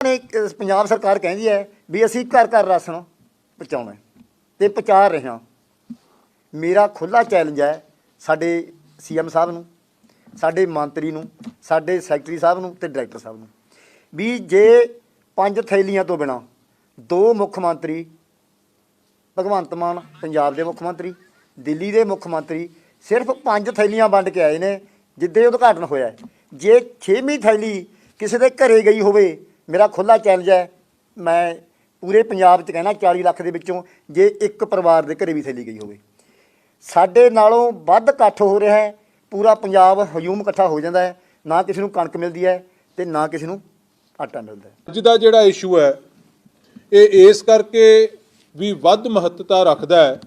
ਨੇ ਪੰਜਾਬ ਸਰਕਾਰ ਕਹਿੰਦੀ ਹੈ ਵੀ ਅਸੀਂ ਘਰ ਘਰ ਰਾਸ਼ਨ ਪਹੁੰਚਾਉਣਾ ਹੈ ਤੇ ਪਹੁੰਚਾ ਰਹੇ ਹਾਂ। ਮੇਰਾ ਖੁੱਲਾ ਚੈਲੰਜ ਹੈ ਸਾਡੇ ਸੀਐਮ ਸਾਹਿਬ ਨੂੰ, ਸਾਡੇ ਮੰਤਰੀ ਨੂੰ, ਸਾਡੇ ਸੈਕਟਰੀ ਸਾਹਿਬ ਨੂੰ ਤੇ ਡਾਇਰੈਕਟਰ ਸਾਹਿਬ ਨੂੰ ਵੀ ਜੇ ਪੰਜ ਥੈਲੀਆਂ ਤੋਂ ਬਿਨਾ ਦੋ ਮੁੱਖ ਮੰਤਰੀ, ਭਗਵੰਤ ਮਾਨ ਪੰਜਾਬ ਦੇ ਮੁੱਖ ਮੰਤਰੀ, ਦਿੱਲੀ ਦੇ ਮੁੱਖ ਮੰਤਰੀ ਸਿਰਫ ਪੰਜ ਥੈਲੀਆਂ ਵੰਡ ਕੇ ਆਏ ਨੇ, ਜਿੱਦੇ ਉਦਘਾਟਨ ਹੋਇਆ ਜੇ 6ਵੀਂ ਥੈਲੀ ਕਿਸੇ ਦੇ ਘਰੇ ਗਈ ਹੋਵੇ ਮੇਰਾ ਖੁੱਲਾ ਚੈਲੰਜ ਹੈ, ਮੈਂ ਪੂਰੇ ਪੰਜਾਬ 'ਚ ਕਹਿਣਾ 40 ਲੱਖ ਦੇ ਵਿੱਚੋਂ ਜੇ ਇੱਕ ਪਰਿਵਾਰ ਦੇ ਘਰੇ ਵੀ ਥੈਲੀ ਗਈ ਹੋਵੇ। ਸਾਡੇ ਨਾਲੋਂ ਵੱਧ ਇਕੱਠ ਹੋ ਰਿਹਾ ਹੈ, ਪੂਰਾ ਪੰਜਾਬ ਹਜੂਮ ਇਕੱਠਾ ਹੋ ਜਾਂਦਾ ਹੈ, ਨਾ ਕਿਸੇ ਨੂੰ ਕਣਕ ਮਿਲਦੀ ਹੈ ਤੇ ਨਾ ਕਿਸੇ ਨੂੰ ਆਟਾ ਮਿਲਦਾ ਹੈ। ਅੱਜ ਦਾ ਜਿਹੜਾ ਇਸ਼ੂ ਹੈ, ਇਹ ਇਸ ਕਰਕੇ ਵੀ ਵੱਧ ਮਹੱਤਤਾ ਰੱਖਦਾ ਹੈ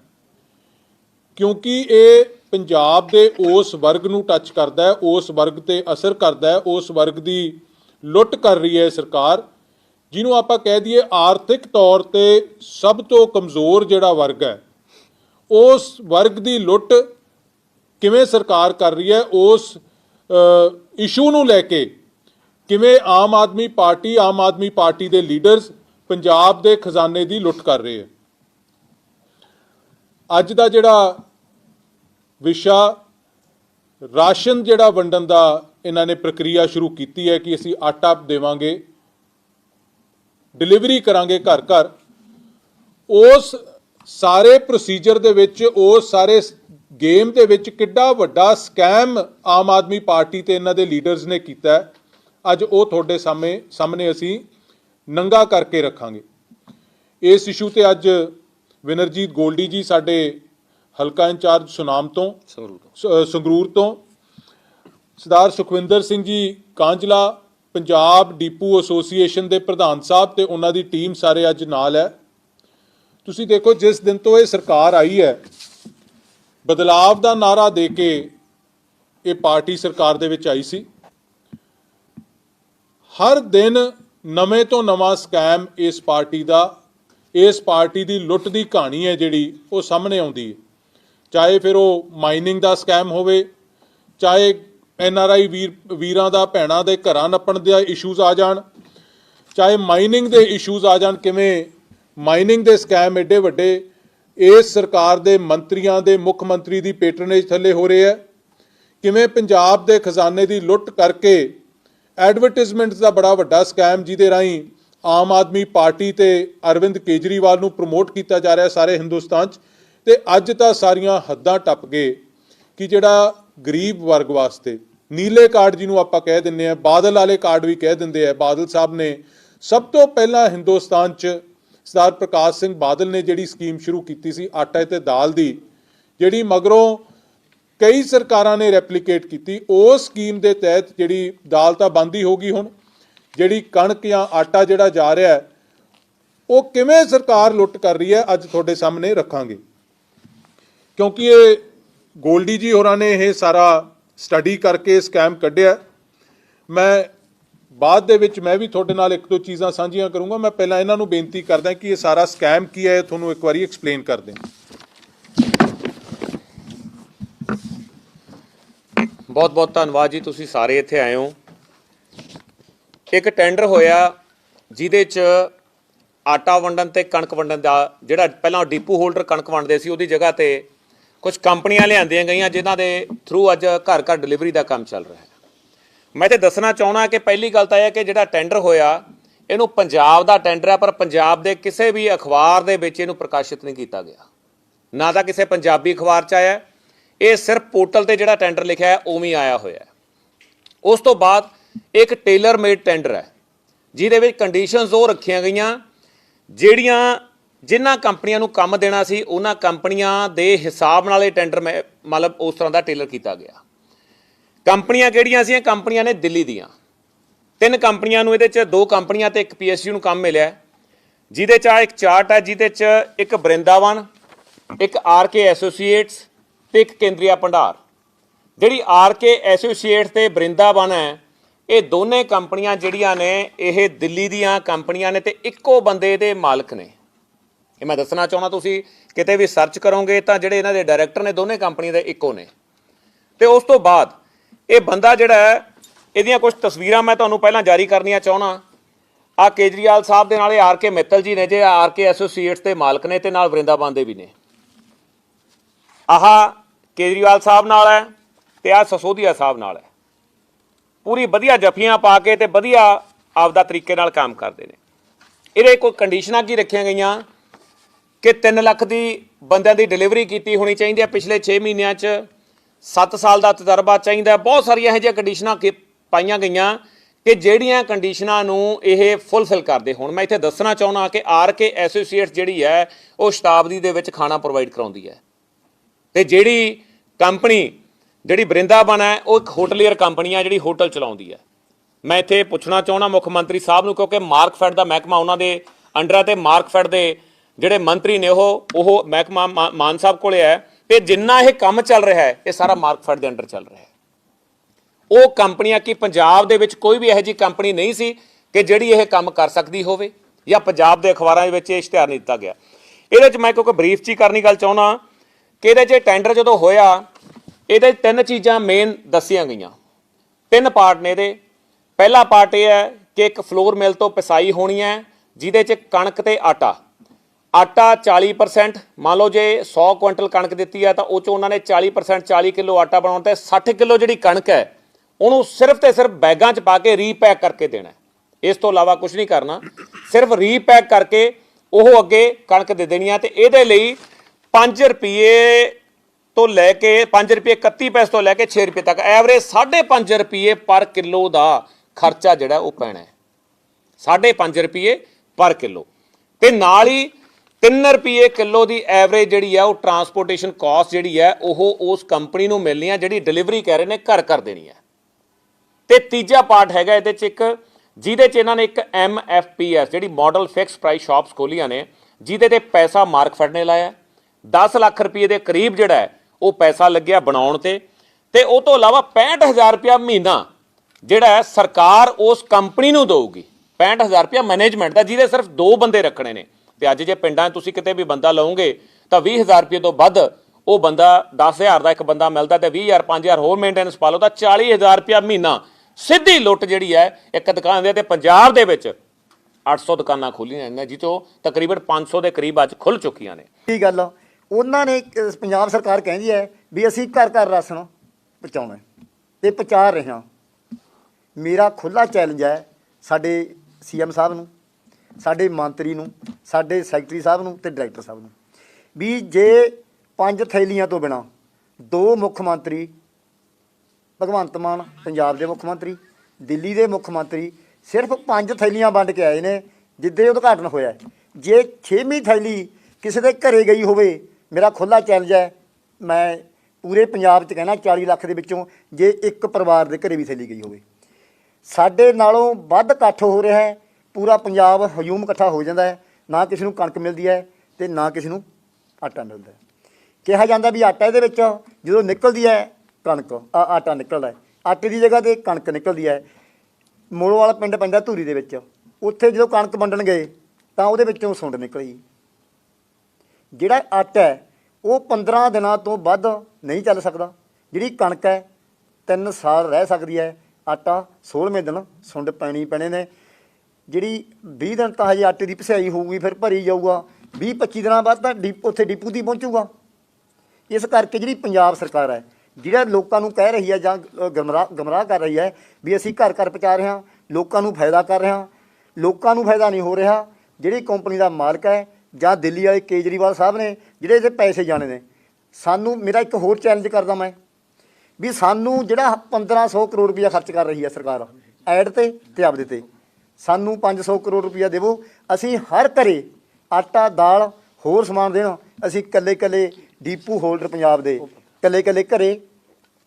ਕਿਉਂਕਿ ਇਹ ਪੰਜਾਬ ਦੇ ਉਸ ਵਰਗ ਨੂੰ ਟੱਚ ਕਰਦਾ ਹੈ, ਉਸ ਵਰਗ ਤੇ ਅਸਰ ਕਰਦਾ ਹੈ, ਉਸ ਵਰਗ ਦੀ ਲੁੱਟ ਕਰ ਰਹੀ ਹੈ ਸਰਕਾਰ, ਜਿਹਨੂੰ ਆਪਾਂ ਕਹਿ ਦਈਏ ਆਰਥਿਕ ਤੌਰ ਤੇ ਸਭ ਤੋਂ ਕਮਜ਼ੋਰ ਜਿਹੜਾ ਵਰਗ ਹੈ, ਉਸ ਵਰਗ ਦੀ ਲੁੱਟ ਕਿਵੇਂ ਸਰਕਾਰ ਕਰ ਰਹੀ ਹੈ, ਉਸ ਇਸ਼ੂ ਨੂੰ ਲੈ ਕੇ ਕਿਵੇਂ ਆਮ ਆਦਮੀ ਪਾਰਟੀ, ਆਮ ਆਦਮੀ ਪਾਰਟੀ ਦੇ ਲੀਡਰਸ ਪੰਜਾਬ ਦੇ ਖਜ਼ਾਨੇ ਦੀ ਲੁੱਟ ਕਰ ਰਹੇ ਹੈ। ਅੱਜ ਦਾ ਜਿਹੜਾ ਵਿਸ਼ਾ, ਰਾਸ਼ਨ ਜਿਹੜਾ ਵੰਡਣ ਦਾ ਇਹਨਾਂ ਨੇ ਪ੍ਰਕਿਰਿਆ ਸ਼ੁਰੂ ਕੀਤੀ ਹੈ ਕਿ ਅਸੀਂ ਆਟਾ ਦੇਵਾਂਗੇ ਡਿਲੀਵਰੀ ਕਰਾਂਗੇ ਘਰ ਘਰ। ਉਸ ਸਾਰੇ ਪ੍ਰੋਸੀਜਰ ਦੇ ਵਿੱਚ ਉਸ ਸਾਰੇ ਗੇਮ ਦੇ ਵਿੱਚ ਕਿੱਡਾ ਵੱਡਾ ਸਕੈਮ ਆਮ ਆਦਮੀ ਪਾਰਟੀ ਤੇ ਇਹਨਾਂ ਦੇ ਲੀਡਰਸ ਨੇ ਕੀਤਾ ਅੱਜ ਉਹ ਤੁਹਾਡੇ ਸਾਹਮਣੇ ਸਾਹਮਣੇ ਅਸੀਂ ਨੰਗਾ ਕਰਕੇ ਰੱਖਾਂਗੇ। ਇਸ ਇਸ਼ੂ ਤੇ ਅੱਜ ਵਿਨਰਜੀਤ ਗੋਲਡੀ ਜੀ ਸਾਡੇ ਹਲਕਾ ਇੰਚਾਰਜ ਸੁਨਾਮ ਤੋਂ ਸੰਗਰੂਰ ਤੋਂ ਸਰਦਾਰ ਸੁਖਵਿੰਦਰ ਸਿੰਘ ਜੀ ਕਾਂਜਲਾ, ਪੰਜਾਬ ਡੀਪੂ ਐਸੋਸੀਏਸ਼ਨ ਦੇ ਪ੍ਰਧਾਨ ਸਾਹਿਬ ਤੇ ਉਹਨਾਂ ਦੀ ਟੀਮ ਸਾਰੇ ਅੱਜ ਨਾਲ ਹੈ। ਤੁਸੀਂ ਦੇਖੋ, ਜਿਸ ਦਿਨ ਤੋਂ ਇਹ ਸਰਕਾਰ ਆਈ ਹੈ, ਬਦਲਾਵ ਦਾ ਨਾਰਾ ਦੇ ਕੇ ਇਹ ਪਾਰਟੀ ਸਰਕਾਰ ਦੇ ਵਿੱਚ ਆਈ ਸੀ। ਹਰ ਦਿਨ ਨਵੇਂ ਤੋਂ ਨਵਾਂ ਸਕੈਮ ਇਸ ਪਾਰਟੀ ਦਾ, ਇਸ ਪਾਰਟੀ ਦੀ ਲੁੱਟ ਦੀ ਕਹਾਣੀ ਹੈ ਜਿਹੜੀ ਉਹ ਸਾਹਮਣੇ ਆਉਂਦੀ ਹੈ। ਚਾਹੇ ਫਿਰ ਉਹ ਮਾਈਨਿੰਗ ਦਾ ਸਕੈਮ ਹੋਵੇ, ਚਾਹੇ ਐਨ ਆਰ ਆਈ ਵੀਰ ਵੀਰਾਂ ਦਾ, ਭੈਣਾਂ ਦੇ ਘਰਾਂ ਨੱਪਣ ਦੇ ਇਸ਼ੂਜ਼ ਆ ਜਾਣ। ਚਾਹੇ ਮਾਈਨਿੰਗ ਦੇ ਇਸ਼ੂਜ਼ ਆ ਜਾਣ, ਕਿਵੇਂ ਮਾਈਨਿੰਗ ਦੇ ਸਕੈਮ ਐਡੇ ਵੱਡੇ ਇਸ ਸਰਕਾਰ ਦੇ ਮੰਤਰੀਆਂ ਦੇ, ਮੁੱਖ ਮੰਤਰੀ ਦੀ ਪੈਟਰਨੇਜ ਥੱਲੇ ਹੋ ਰਹੇ ਹੈ ਕਿਵੇਂ ਪੰਜਾਬ ਦੇ ਖਜ਼ਾਨੇ ਦੀ ਲੁੱਟ ਕਰਕੇ ਐਡਵਰਟਾਈਜ਼ਮੈਂਟਸ ਦਾ ਬੜਾ ਵੱਡਾ ਸਕੈਮ ਜਿਹਦੇ ਰਾਹੀਂ ਆਮ ਆਦਮੀ ਪਾਰਟੀ ਤੇ ਅਰਵਿੰਦ ਕੇਜਰੀਵਾਲ ਨੂੰ ਪ੍ਰਮੋਟ ਕੀਤਾ ਜਾ ਰਿਹਾ ਸਾਰੇ ਹਿੰਦੁਸਤਾਨ 'ਚ, ਤੇ ਅੱਜ ਤਾਂ ਸਾਰੀਆਂ ਹੱਦਾਂ ਟੱਪ ਗਏ ਕਿ ਜਿਹੜਾ ਗਰੀਬ ਵਰਗ ਵਾਸਤੇ। ਨੀਲੇ ਕਾਰਡ ਜਿਹਨੂੰ ਆਪਾਂ ਕਹਿ ਦਿੰਨੇ ਆ ਬਾਦਲ ਵਾਲੇ ਕਾਰਡ ਵੀ ਕਹਿ ਦਿੰਦੇ ਆ। ਬਾਦਲ ਸਾਹਿਬ ਨੇ ਸਭ ਤੋਂ ਪਹਿਲਾਂ ਹਿੰਦੁਸਤਾਨ 'ਚ ਸਰਦਾਰ ਪ੍ਰਕਾਸ਼ ਸਿੰਘ ਬਾਦਲ ਨੇ ਜਿਹੜੀ ਸਕੀਮ ਸ਼ੁਰੂ ਕੀਤੀ ਸੀ, ਆਟਾ ਤੇ ਦਾਲ ਦੀ, ਜਿਹੜੀ ਮਗਰੋਂ ਕਈ ਸਰਕਾਰਾਂ ਨੇ ਰੈਪਲੀਕੇਟ ਕੀਤੀ। ਉਸ ਸਕੀਮ ਦੇ ਤਹਿਤ ਜਿਹੜੀ ਦਾਲ ਤਾਂ ਬੰਦ ਹੀ ਹੋ ਗਈ ਹੁਣ, ਜਿਹੜੀ ਕਣਕ ਜਾਂ ਆਟਾ ਜਿਹੜਾ ਜਾ ਰਿਹਾ ਉਹ ਕਿਵੇਂ ਸਰਕਾਰ ਲੁੱਟ ਕਰ ਰਹੀ ਹੈ, ਅੱਜ ਤੁਹਾਡੇ ਸਾਹਮਣੇ ਰੱਖਾਂਗੇ। ਕਿਉਂਕਿ ਇਹ ਗੋਲਡੀ ਜੀ ਹੋਰਾਂ ਨੇ ਇਹ ਸਾਰਾ ਸਟੱਡੀ ਕਰਕੇ ਸਕੈਮ ਕੱਢਿਆ। ਮੈਂ ਬਾਅਦ ਦੇ ਵਿੱਚ ਮੈਂ ਵੀ ਤੁਹਾਡੇ ਨਾਲ ਇੱਕ ਦੋ ਚੀਜ਼ਾਂ ਸਾਂਝੀਆਂ ਕਰੂੰਗਾ। ਮੈਂ ਪਹਿਲਾਂ ਇਹਨਾਂ ਨੂੰ ਬੇਨਤੀ ਕਰਦਾ ਕਿ ਇਹ ਸਾਰਾ ਸਕੈਮ ਕੀ ਹੈ, ਇਹ ਤੁਹਾਨੂੰ ਇੱਕ ਵਾਰੀ ਐਕਸਪਲੇਨ ਕਰ ਦਿਆਂ ਬਹੁਤ ਬਹੁਤ ਧੰਨਵਾਦ ਜੀ, ਤੁਸੀਂ ਸਾਰੇ ਇੱਥੇ ਆਏ ਹੋ। ਇੱਕ ਟੈਂਡਰ ਹੋਇਆ, ਜਿਹਦੇ ਚ ਆਟਾ ਵੰਡਣ ਤੇ ਕਣਕ ਵੰਡਣ ਦਾ, ਜਿਹੜਾ ਪਹਿਲਾਂ ਡੀਪੂ ਹੋਲਡਰ ਕਣਕ ਵੰਡਦੇ ਸੀ, ਉਹਦੀ ਜਗ੍ਹਾ ਤੇ ਕੁਝ ਕੰਪਨੀਆਂ ਲਿਆਂਦੀਆਂ ਗਈਆਂ ਜਿਨ੍ਹਾਂ ਦੇ ਥਰੂ ਅੱਜ ਘਰ ਘਰ ਡਿਲੀਵਰੀ ਦਾ ਕੰਮ ਚੱਲ ਰਿਹਾ ਹੈ। ਮੈਂ ਤੇ ਦੱਸਣਾ ਚਾਹਣਾ ਕਿ ਪਹਿਲੀ ਗੱਲ ਤਾਂ ਇਹ ਹੈ ਕਿ ਜਿਹੜਾ ਟੈਂਡਰ ਹੋਇਆ, ਇਹਨੂੰ ਪੰਜਾਬ ਦਾ ਟੈਂਡਰ ਹੈ, ਪਰ ਪੰਜਾਬ ਦੇ ਕਿਸੇ ਵੀ ਅਖਬਾਰ ਦੇ ਵਿੱਚ ਇਹਨੂੰ ਪ੍ਰਕਾਸ਼ਿਤ ਨਹੀਂ ਕੀਤਾ ਗਿਆ। ਨਾ ਤਾਂ ਕਿਸੇ ਪੰਜਾਬੀ ਅਖਬਾਰ 'ਚ ਆਇਆ, ਇਹ ਸਿਰਫ ਪੋਰਟਲ ਤੇ ਜਿਹੜਾ ਟੈਂਡਰ ਲਿਖਿਆ ਹੈ, ਉਵੇਂ ਆਇਆ ਹੋਇਆ ਹੈ। ਉਸ ਤੋਂ ਬਾਅਦ ਇੱਕ ਟੇਲਰ ਮੇਡ ਟੈਂਡਰ ਹੈ, ਜਿਹਦੇ ਵਿੱਚ ਕੰਡੀਸ਼ਨਸ ਉਹ ਰੱਖੀਆਂ ਗਈਆਂ, ਜਿਹੜੀਆਂ ਜਿਨ੍ਹਾਂ ਕੰਪਨੀਆਂ ਨੂੰ ਕੰਮ ਦੇਣਾ ਸੀ, ਉਹਨਾਂ ਕੰਪਨੀਆਂ ਦੇ ਹਿਸਾਬ ਨਾਲ ਇਹ ਟੈਂਡਰ ਮੈਂ ਮਤਲਬ ਉਸ ਤਰ੍ਹਾਂ ਦਾ ਟੇਲਰ ਕੀਤਾ ਗਿਆ। ਕੰਪਨੀਆਂ ਕਿਹੜੀਆਂ ਸੀ? ਕੰਪਨੀਆਂ ਨੇ ਦਿੱਲੀ ਦੀਆਂ। ਤਿੰਨ ਕੰਪਨੀਆਂ ਨੂੰ ਇਹਦੇ ਚ, ਦੋ ਕੰਪਨੀਆਂ ਤੇ ਇੱਕ ਪੀਐਸਯੂ ਨੂੰ ਕੰਮ ਮਿਲਿਆ। ਜਿਹਦੇ ਚ ਆ ਇੱਕ ਚਾਰਟ ਹੈ ਜਿਹਦੇ ਚ ਇੱਕ ਬ੍ਰਿੰਦਾਵਨ, ਇੱਕ ਆਰਕੇ ਐਸੋਸੀਏਟਸ ਤੇ ਇੱਕ ਕੇਂਦਰੀਆ ਭੰਡਾਰ। ਜਿਹੜੀ ਆਰਕੇ ਐਸੋਸੀਏਟਸ ਤੇ ਬ੍ਰਿੰਦਾਵਨ ਹੈ, ਇਹ ਦੋਨੇ ਕੰਪਨੀਆਂ ਜਿਹੜੀਆਂ ਨੇ, ਇਹ ਦਿੱਲੀ ਦੀਆਂ ਕੰਪਨੀਆਂ ਨੇ ਤੇ ਇੱਕੋ ਬੰਦੇ ਦੇ ਮਾਲਕ ਨੇ। ਇਹ ਮੈਂ ਦੱਸਣਾ ਚਾਹੁੰਦਾ ਤੁਸੀਂ, ਕਿਤੇ ਵੀ ਸਰਚ ਕਰੋਗੇ ਤਾਂ ਜਿਹੜੇ ਇਹਨਾਂ ਦੇ ਡਾਇਰੈਕਟਰ ਨੇ ਦੋਨੇ ਕੰਪਨੀਆਂ ਦੇ ਇੱਕੋ ਨੇ। ਤੇ ਉਸ ਤੋਂ ਬਾਅਦ ਇਹ ਬੰਦਾ ਜਿਹੜਾ ਹੈ, ਇਹਦੀਆਂ ਕੁਝ ਤਸਵੀਰਾਂ ਮੈਂ ਤੁਹਾਨੂੰ ਪਹਿਲਾਂ ਜਾਰੀ ਕਰਨੀਆਂ ਚਾਹਣਾ ਆ ਕੇਜਰੀਵਾਲ ਸਾਹਿਬ ਦੇ ਨਾਲ ਇਹ ਆਰ ਕੇ ਮਿੱਤਲ ਜੀ ਨੇ ਜੇ ਆਰ ਕੇ ਐਸੋਸੀਏਟਸ ਦੇ ਮਾਲਕ ਨੇ ਤੇ ਨਾਲ ਵਰਿੰਦਾਬਾਨ ਦੇ ਵੀ ਨੇ। ਆਹ ਕੇਜਰੀਵਾਲ ਸਾਹਿਬ ਨਾਲ ਹੈ ਤੇ ਆ ਸਸੋਦੀਆ ਸਾਹਿਬ ਨਾਲ ਹੈ। ਪੂਰੀ ਵਧੀਆ ਜਫੀਆਂ ਪਾ ਕੇ ਤੇ ਵਧੀਆ ਆਪਦਾ ਤਰੀਕੇ ਨਾਲ ਕੰਮ ਕਰਦੇ ਨੇ। ਇਹਦੇ ਕੋਈ ਕੰਡੀਸ਼ਨਾਂ ਕੀ ਰੱਖੀਆਂ ਗਈਆਂ? ਕਿ 3 ਲੱਖ ਦੀ ਬੰਦਿਆਂ ਦੀ ਡਿਲੀਵਰੀ ਕੀਤੀ ਹੋਣੀ ਚਾਹੀਦੀ ਹੈ। ਪਿਛਲੇ 6 ਮਹੀਨਿਆਂ 'ਚ 7 ਸਾਲ ਦਾ ਤਜਰਬਾ ਚਾਹੀਦਾ ਬਹੁਤ ਸਾਰੀਆਂ ਇਹੋ ਜਿਹੀਆਂ ਕੰਡੀਸ਼ਨਾਂ ਕਿ ਪਾਈਆਂ ਗਈਆਂ ਕਿ ਜਿਹੜੀਆਂ ਕੰਡੀਸ਼ਨਾਂ ਨੂੰ ਇਹ ਫੁੱਲਫਿਲ ਕਰਦੇ ਹੁਣ। ਮੈਂ ਇੱਥੇ ਦੱਸਣਾ ਚਾਹੁੰਦਾ ਕਿ ਆਰ ਕੇ ਐਸੋਸੀਏਟਸ ਜਿਹੜੀ ਹੈ, ਉਹ ਸ਼ਤਾਬਦੀ ਦੇ ਵਿੱਚ ਖਾਣਾ ਪ੍ਰੋਵਾਈਡ ਕਰਾਉਂਦੀ ਹੈ। ਤੇ ਜਿਹੜੀ ਕੰਪਨੀ ਜਿਹੜੀ ਬ੍ਰਿੰਦਾਬਨ ਹੈ, ਉਹ ਇੱਕ ਹੋਟਲੀਅਰ ਕੰਪਨੀ ਹੈ ਜਿਹੜੀ ਹੋਟਲ ਚਲਾਉਂਦੀ ਹੈ। ਮੈਂ ਇੱਥੇ ਪੁੱਛਣਾ ਚਾਹੁੰਦਾ ਮੁੱਖ ਮੰਤਰੀ ਸਾਹਿਬ ਨੂੰ, ਕਿਉਂਕਿ ਮਾਰਕਫੈਡ ਦਾ ਮਹਿਕਮਾ ਉਹਨਾਂ ਦੇ ਅੰਡਰ ਹੈ ਤੇ ਮਾਰਕਫੈਡ ਦੇ ਜਿਹੜੇ ਮੰਤਰੀ ਨੇ ਉਹ ਉਹ ਮਹਿਕਮਾ ਮਾ- ਮਾਨ ਸਾਹਿਬ ਕੋਲੇ ਹੈ ਤੇ ਜਿੰਨਾ ਇਹ ਕੰਮ ਚੱਲ ਰਿਹਾ ਹੈ, ਇਹ ਸਾਰਾ ਮਾਰਕਫੈਡ ਦੇ ਅੰਡਰ ਚੱਲ ਰਿਹਾ ਹੈ। ਉਹ ਕੰਪਨੀਆਂ ਕੀ ਪੰਜਾਬ ਦੇ ਵਿੱਚ ਕੋਈ ਵੀ ਇਹੋ ਜਿਹੀ ਕੰਪਨੀ ਨਹੀਂ ਸੀ ਕਿ ਜਿਹੜੀ ਇਹ ਕੰਮ ਕਰ ਸਕਦੀ ਹੋਵੇ ਜਾਂ ਪੰਜਾਬ ਦੇ ਅਖਬਾਰਾਂ ਦੇ ਵਿੱਚ ਇਹ ਇਸ਼ਤਿਹਾਰ ਨਹੀਂ ਦਿੱਤਾ ਗਿਆ। ਇਹਦੇ 'ਚ ਮੈਂ ਕਿਉਂਕਿ ਬਰੀਫ 'ਚ ਹੀ ਕਰਨੀ ਗੱਲ ਚਾਹੁੰਦਾ ਕਿ ਇਹਦੇ 'ਚ ਟੈਂਡਰ ਜਦੋਂ ਹੋਇਆ, ਇਹਦੇ 'ਚ ਤਿੰਨ ਚੀਜ਼ਾਂ ਮੇਨ ਦੱਸੀਆਂ ਗਈਆਂ। ਤਿੰਨ ਪਾਰਟ ਨੇ ਇਹਦੇ। ਪਹਿਲਾ ਪਾਰਟ ਇਹ ਹੈ ਕਿ ਇੱਕ ਫਲੋਰ ਮਿਲ ਤੋਂ ਪਿਸਾਈ ਹੋਣੀ ਹੈ, ਜਿਹਦੇ 'ਚ ਕਣਕ ਤੇ ਆਟਾ। ਆਟਾ 40% ਮੰਨ ਲਓ ਜੇ 100 ਕੁਇੰਟਲ ਕਣਕ ਦਿੱਤੀ ਹੈ ਤਾਂ ਉਹ 'ਚ ਉਹਨਾਂ ਨੇ 40% 40 ਕਿਲੋ ਆਟਾ ਬਣਾਉਣ ਤੇ 60 ਕਿਲੋ ਜਿਹੜੀ ਕਣਕ ਹੈ, ਉਹਨੂੰ ਸਿਰਫ ਤੇ ਸਿਰਫ ਬੈਗਾਂ 'ਚ ਪਾ ਕੇ ਰੀਪੈਕ ਕਰਕੇ ਦੇਣਾ ਇਸ ਤੋਂ ਇਲਾਵਾ ਕੁਝ ਨਹੀਂ ਕਰਨਾ। ਸਿਰਫ ਰੀਪੈਕ ਕਰਕੇ ਉਹ ਅੱਗੇ ਕਣਕ ਦੇ ਦੇਣੀ ਹੈ ਤੇ ਇਹਦੇ ਲਈ 5 ਰੁਪਏ ਤੋਂ ਲੈ ਕੇ 5 ਰੁਪਏ 31 ਪੈਸੇ ਤੋਂ ਲੈ ਕੇ 6 ਰੁਪਏ ਤੱਕ ਐਵਰੇਜ 5.5 ਰੁਪਏ ਪਰ ਕਿਲੋ ਦਾ ਖਰਚਾ ਜਿਹੜਾ ਉਹ ਪੈਣਾ ਹੈ। 5.5 ਰੁਪਏ ਪਰ ਕਿਲੋ। ਤੇ ਨਾਲ ਹੀ 3 ਰੁਪਏ ਕਿਲੋ ਦੀ ਐਵਰੇਜ ਜਿਹੜੀ ਆ, ਉਹ ਟਰਾਂਸਪੋਰਟੇਸ਼ਨ ਕਾਸਟ ਜਿਹੜੀ ਹੈ ਉਹ ਉਸ ਕੰਪਨੀ ਨੂੰ ਮਿਲਣੀ ਆ, ਜਿਹੜੀ ਡਿਲੀਵਰੀ ਕਹਿ ਰਹੇ ਨੇ ਘਰ ਕਰ ਦੇਣੀ ਹੈ ਤੇ ਤੀਜਾ ਪਾਰਟ ਹੈਗਾ ਇਹਦੇ ਚ ਇੱਕ, ਜਿਹਦੇ ਚ ਇਹਨਾਂ ਨੇ ਇੱਕ MFPS ਜਿਹੜੀ ਮਾਡਲ ਫਿਕਸ ਪ੍ਰਾਈਸ ਸ਼ਾਪਸ ਖੋਲੀਆਂ ਨੇ, ਜਿਹਦੇ ਤੇ ਪੈਸਾ ਮਾਰਕਫੈਡ ਨੇ ਲਾਇਆ। 10 ਲੱਖ ਰੁਪਏ ਦੇ ਕਰੀਬ ਜਿਹੜਾ ਹੈ, ਉਹ ਪੈਸਾ ਲੱਗਿਆ ਬਣਾਉਣ ਤੇ। ਤੇ ਉਹ ਤੋਂ ਇਲਾਵਾ 65000 ਰੁਪਇਆ ਮਹੀਨਾ ਜਿਹੜਾ ਸਰਕਾਰ ਉਸ ਕੰਪਨੀ ਨੂੰ ਦੇਊਗੀ। 65000 ਰੁਪਇਆ ਮੈਨੇਜਮੈਂਟ ਦਾ, ਜਿਹਦੇ ਸਿਰਫ ਦੋ ਬੰਦੇ ਰੱਖਣੇ ਨੇ। ਤੇ ਅੱਜ ਜੇ ਪਿੰਡਾਂ 'ਚ ਤੁਸੀਂ ਕਿਤੇ ਵੀ ਬੰਦਾ ਲਓਗੇ, ਤਾਂ 20000 ਰੁਪਏ ਤੋਂ ਵੱਧ ਉਹ ਬੰਦਾ 10000 ਦਾ ਇੱਕ ਬੰਦਾ ਮਿਲਦਾ ਤੇ 20000 5000 ਹੋਰ ਮੇਨਟੇਨੈਂਸ ਪਾ ਲਓ, ਤਾਂ 40000 ਰੁਪਇਆ ਮਹੀਨਾ ਸਿੱਧੀ ਲੁੱਟ ਜਿਹੜੀ ਹੈ ਇੱਕ ਦੁਕਾਨ ਦੇ ਤੇ ਪੰਜਾਬ ਦੇ ਵਿੱਚ 800 ਦੁਕਾਨਾਂ ਖੋਲੀਆਂ ਨੇ ਜਿੱਥੋਂ ਤਕਰੀਬਨ 500 ਦੇ ਕਰੀਬ ਅੱਜ ਖੁੱਲ ਚੁੱਕੀਆਂ ਨੇ। ਕੀ ਗੱਲ ਆ? ਉਹਨਾਂ ਨੇ ਪੰਜਾਬ ਸਰਕਾਰ ਕਹਿੰਦੀ ਹੈ ਵੀ ਅਸੀਂ ਘਰ ਘਰ ਰਾਸ਼ਨ ਪਹੁੰਚਾਉਣਾ ਹੈ ਤੇ ਪਹੁੰਚਾ ਰਹੇ ਹਾਂ। ਮੇਰਾ ਖੁੱਲਾ ਚੈਲੰਜ ਹੈ ਸਾਡੇ ਸੀਐਮ ਸਾਹਿਬ ਨੂੰ। ਸਾਡੇ ਮੰਤਰੀ ਨੂੰ, ਸਾਡੇ ਸੈਕਟਰੀ ਸਾਹਿਬ ਨੂੰ ਤੇ ਡਾਇਰੈਕਟਰ ਸਾਹਿਬ ਨੂੰ। ਵੀ ਜੇ ਪੰਜ ਥੈਲੀਆਂ ਤੋਂ ਬਿਨਾ ਦੋ ਮੁੱਖ ਮੰਤਰੀ, ਭਗਵੰਤ ਮਾਨ, ਪੰਜਾਬ ਦੇ ਮੁੱਖ ਮੰਤਰੀ, ਦਿੱਲੀ ਦੇ ਮੁੱਖ ਮੰਤਰੀ, ਸਿਰਫ ਪੰਜ ਥੈਲੀਆਂ ਵੰਡ ਕੇ ਆਏ ਨੇ, ਜਿੱਦੇ ਉਦਘਾਟਨ ਹੋਇਆ ਜੇ 6ਵੀਂ ਥੈਲੀ ਕਿਸੇ ਦੇ ਘਰੇ ਗਈ ਹੋਵੇ, ਮੇਰਾ ਖੁੱਲਾ ਚੈਲੰਜ ਹੈ, ਮੈਂ ਪੂਰੇ ਪੰਜਾਬ 'ਚ ਕਹਿਣਾ 40 ਲੱਖ ਦੇ ਵਿੱਚੋਂ ਜੇ ਇੱਕ ਪਰਿਵਾਰ ਦੇ ਘਰੇ ਵੀ ਥੈਲੀ ਗਈ ਹੋਵੇ। ਸਾਡੇ ਨਾਲੋਂ ਵੱਧ ਇਕੱਠ ਹੋ ਰਿਹਾ ਹੈ ਪੂਰਾ ਪੰਜਾਬ ਹਜੂਮ ਇਕੱਠਾ ਹੋ ਜਾਂਦਾ ਹੈ, ਨਾ ਕਿਸੇ ਨੂੰ ਕਣਕ ਮਿਲਦੀ ਹੈ ਤੇ ਨਾ ਕਿਸੇ ਨੂੰ ਆਟਾ ਮਿਲਦਾ ਹੈ। ਕਿਹਾ ਜਾਂਦਾ ਵੀ ਆਟਾ ਇਹਦੇ ਵਿੱਚ ਜਦੋਂ ਨਿਕਲਦੀ ਹੈ ਕਣਕ, ਆ ਆਟਾ ਨਿਕਲਦਾ ਹੈ। ਆਟੇ ਦੀ ਜਗ੍ਹਾ ਤੇ ਕਣਕ ਨਿਕਲਦੀ ਹੈ। ਮੋੜੋ ਵਾਲਾ ਪਿੰਡ ਪੈਂਦਾ ਧੂਰੀ ਦੇ ਵਿੱਚ। ਉੱਥੇ ਜਦੋਂ ਕਣਕ ਵੰਡਣ ਗਏ, ਤਾਂ ਉਹਦੇ ਵਿੱਚੋਂ ਸੁੰਡ ਨਿਕਲੀ। ਜਿਹੜਾ ਆਟਾ ਹੈ, ਉਹ 15 ਦਿਨਾਂ ਤੋਂ ਵੱਧ ਨਹੀਂ ਚੱਲ ਸਕਦਾ। ਜਿਹੜੀ ਕਣਕ ਹੈ 3 ਸਾਲ ਰਹਿ ਸਕਦੀ ਹੈ। ਆਟਾ 16ਵੇਂ ਦਿਨ ਸੁੰਡ ਪੈਣੀ ਪੈਣੇ ਨੇ। ਜਿਹੜੀ 20 ਦਿਨ ਤਾਂ ਹਜੇ ਆਟੇ ਦੀ ਪਸਾਈ ਹੋਊਗੀ, ਫਿਰ ਭਰੀ ਜਾਊਗਾ। 20 25 ਦਿਨਾਂ ਬਾਅਦ ਤਾਂ ਡੀਪ ਉੱਥੇ ਡਿਪੂ ਦੀ ਪਹੁੰਚੂਗਾ। ਇਸ ਕਰਕੇ ਜਿਹੜੀ ਪੰਜਾਬ ਸਰਕਾਰ ਹੈ, ਜਿਹੜਾ ਲੋਕਾਂ ਨੂੰ ਕਹਿ ਰਹੀ ਹੈ ਜਾਂ ਗਮਰਾਹ ਗਮਰਾਹ ਕਰ ਰਹੀ ਹੈ ਵੀ ਅਸੀਂ ਘਰ ਘਰ ਪਹੁੰਚਾ ਰਹੇ ਹਾਂ, ਲੋਕਾਂ ਨੂੰ ਫਾਇਦਾ ਕਰ ਰਹੇ ਹਾਂ, ਲੋਕਾਂ ਨੂੰ ਫਾਇਦਾ ਨਹੀਂ ਹੋ ਰਿਹਾ, ਜਿਹੜੀ ਕੰਪਨੀ ਦਾ ਮਾਲਕ ਹੈ, ਜਾਂ ਦਿੱਲੀ ਵਾਲੇ ਕੇਜਰੀਵਾਲ ਸਾਹਿਬ ਨੇ, ਜਿਹੜੇ ਇਹਦੇ ਪੈਸੇ ਜਾਣੇ ਨੇ, ਸਾਨੂੰ, ਮੇਰਾ ਇੱਕ ਹੋਰ ਚੈਲੰਜ ਕਰਦਾ ਮੈਂ, ਵੀ ਸਾਨੂੰ ਜਿਹੜਾ 1500 ਕਰੋੜ ਰੁਪਇਆ ਖਰਚ ਕਰ ਰਹੀ ਹੈ ਸਰਕਾਰ, ਐਡ ਤੇ ਤੇ ਆਪਦੇ ਤੇ। ਸਾਨੂੰ 500 ਕਰੋੜ ਰੁਪਇਆ ਦੇਵੋ। ਅਸੀਂ ਹਰ ਘਰੇ ਆਟਾ, ਦਾਲ, ਹੋਰ ਸਮਾਨ ਦੇਣਾ। ਅਸੀਂ ਕੱਲੇ ਕੱਲੇ ਡੀਪੂ ਹੋਲਡਰ ਪੰਜਾਬ ਦੇ ਕੱਲੇ ਕੱਲੇ ਘਰੇ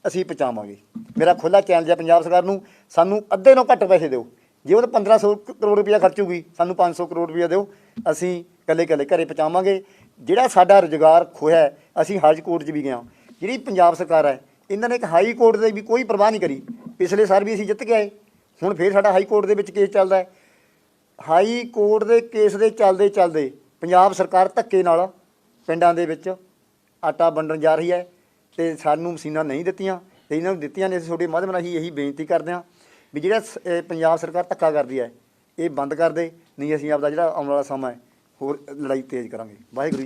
ਅਸੀਂ ਪਹੁੰਚਾਵਾਂਗੇ। ਮੇਰਾ ਖੁੱਲਾ ਚੈਲੰਜ ਹੈ ਪੰਜਾਬ ਸਰਕਾਰ ਨੂੰ, ਸਾਨੂੰ ਅੱਧੇ ਨਾਲੋਂ ਘੱਟ ਪੈਸੇ ਦਿਓ। ਜੇ ਉਹ 1500 ਕਰੋੜ ਰੁਪਇਆ ਖਰਚੂਗੀ, ਸਾਨੂੰ 500 ਕਰੋੜ ਰੁਪਇਆ ਦਿਓ। ਅਸੀਂ ਕੱਲੇ ਕੱਲੇ ਘਰੇ ਪਹੁੰਚਾਵਾਂਗੇ। ਜਿਹੜਾ ਸਾਡਾ ਰੁਜ਼ਗਾਰ ਖੋਇਆ ਅਸੀਂ ਹਾਈ ਕੋਰਟ 'ਚ ਵੀ ਗਏ ਜਿਹੜੀ ਪੰਜਾਬ ਸਰਕਾਰ ਹੈ, ਇਹਨਾਂ ਨੇ ਇੱਕ ਹਾਈ ਕੋਰਟ ਦੇ ਵੀ ਕੋਈ ਪਰਵਾਹ ਨਹੀਂ ਕਰੀ। ਪਿਛਲੇ ਸਾਲ ਵੀ ਅਸੀਂ ਜਿੱਤ ਕੇ ਆਏ। ਹੁਣ ਫੇਰ ਸਾਡਾ ਹਾਈ ਕੋਰਟ ਦੇ ਵਿੱਚ ਕੇਸ ਚੱਲਦਾ ਹੈ। ਹਾਈ ਕੋਰਟ ਦੇ ਕੇਸ ਦੇ ਚੱਲਦੇ ਚੱਲਦੇ ਪੰਜਾਬ ਸਰਕਾਰ ਧੱਕੇ ਨਾਲ ਪਿੰਡਾਂ ਦੇ ਵਿੱਚ ਆਟਾ ਵੰਡਣ ਜਾ ਰਹੀ ਹੈ ਤੇ ਸਾਨੂੰ ਮਸ਼ੀਨਾਂ ਨਹੀਂ ਦਿੱਤੀਆਂ ਤੇ ਇਹਨਾਂ ਨੂੰ ਦਿੱਤੀਆਂ ਨੇ। ਅਸੀਂ ਤੁਹਾਡੇ ਮਾਧਿਅਮ ਰਾਹੀਂ ਇਹੀ ਬੇਨਤੀ ਕਰਦੇ ਹਾਂ ਵੀ ਜਿਹੜਾ ਸ- ਪੰਜਾਬ ਸਰਕਾਰ ਧੱਕਾ ਕਰਦੀ ਹੈ, ਇਹ ਬੰਦ ਕਰ ਦੇ, ਨਹੀਂ ਅਸੀਂ ਆਪਦਾ ਜਿਹੜਾ ਆਉਣ ਵਾਲਾ ਸਮਾਂ ਹੈ, ਹੋਰ ਲੜਾਈ ਤੇਜ਼ ਕਰਾਂਗੇ। ਵਾਹਿਗੁਰੂ ਜੀ